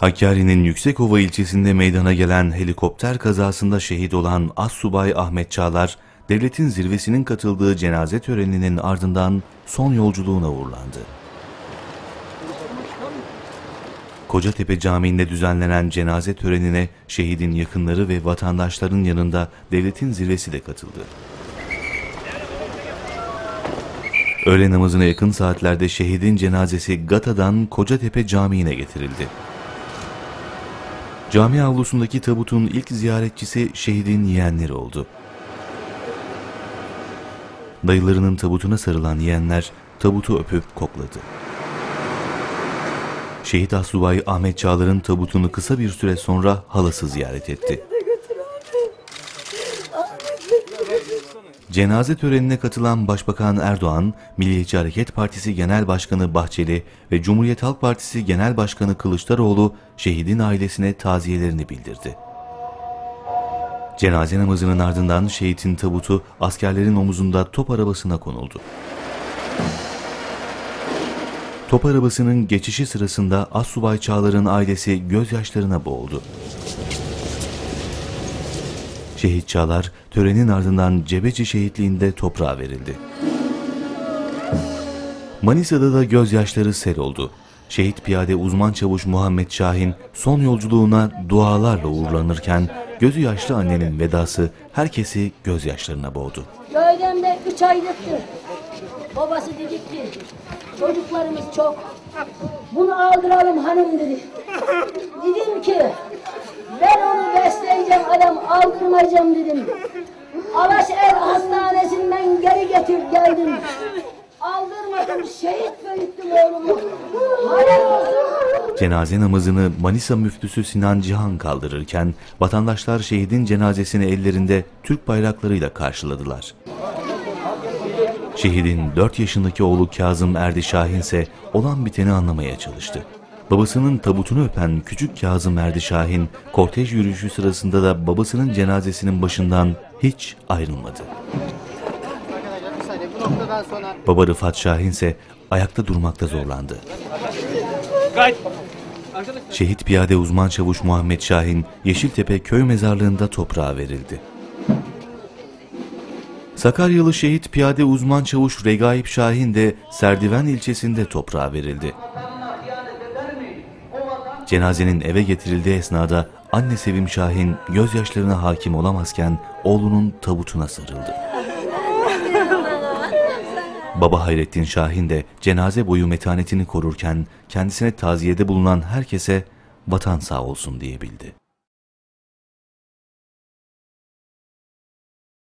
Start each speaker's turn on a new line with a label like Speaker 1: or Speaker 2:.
Speaker 1: Hakkari'nin Yüksekova ilçesinde meydana gelen helikopter kazasında şehit olan Assubay Ahmet Çağlar, devletin zirvesinin katıldığı cenaze töreninin ardından son yolculuğuna uğurlandı. Kocatepe Camii'nde düzenlenen cenaze törenine şehidin yakınları ve vatandaşların yanında devletin zirvesi de katıldı. Öğle namazına yakın saatlerde şehidin cenazesi Gata'dan Kocatepe Camii'ne getirildi. Cami avlusundaki tabutun ilk ziyaretçisi şehidin yeğenleri oldu. Dayılarının tabutuna sarılan yeğenler tabutu öpüp kokladı. Şehit Asubay Ahmet Çağlar'ın tabutunu kısa bir süre sonra halası ziyaret etti. Cenaze törenine katılan Başbakan Erdoğan, Milliyetçi Hareket Partisi Genel Başkanı Bahçeli ve Cumhuriyet Halk Partisi Genel Başkanı Kılıçdaroğlu şehidin ailesine taziyelerini bildirdi. Cenaze namazının ardından şehitin tabutu askerlerin omuzunda top arabasına konuldu. Top arabasının geçişi sırasında Assubay Çağlar'ın ailesi gözyaşlarına boğuldu. Şehit Çağlar törenin ardından Cebeci şehitliğinde toprağa verildi. Manisa'da da gözyaşları sel oldu. Şehit piyade uzman çavuş Muhammed Şahin son yolculuğuna dualarla uğurlanırken gözü yaşlı annenin vedası herkesi gözyaşlarına boğdu.
Speaker 2: Köyden de üç aylıktı. Babası dedi ki çocuklarımız çok. Bunu aldıralım hanım dedi. Dedim ki ben onu besleyeceğim adam aldırmayacağım dedim. Alaşer hastanesinden geri getir geldim. Aldırmadım şehit büyüttüm oğlumu.
Speaker 1: Cenaze namazını Manisa müftüsü Sinan Cihan kaldırırken vatandaşlar şehidin cenazesini ellerinde Türk bayraklarıyla karşıladılar. Şehidin 4 yaşındaki oğlu Kazım Erdi Şahin ise olan biteni anlamaya çalıştı. Babasının tabutunu öpen küçük Kazım Erdi Şahin, kortej yürüyüşü sırasında da babasının cenazesinin başından hiç ayrılmadı. Baba Rıfat Şahin ise ayakta durmakta zorlandı. Şehit piyade uzman çavuş Muhammed Şahin, Yeşiltepe köy mezarlığında toprağa verildi. Sakaryalı şehit piyade uzman çavuş Regaip Şahin de Serdiven ilçesinde toprağa verildi. Cenazenin eve getirildiği esnada anne Sevim Şahin gözyaşlarına hakim olamazken oğlunun tabutuna sarıldı. Baba Hayrettin Şahin de cenaze boyu metanetini korurken kendisine taziyede bulunan herkese vatan sağ olsun diyebildi.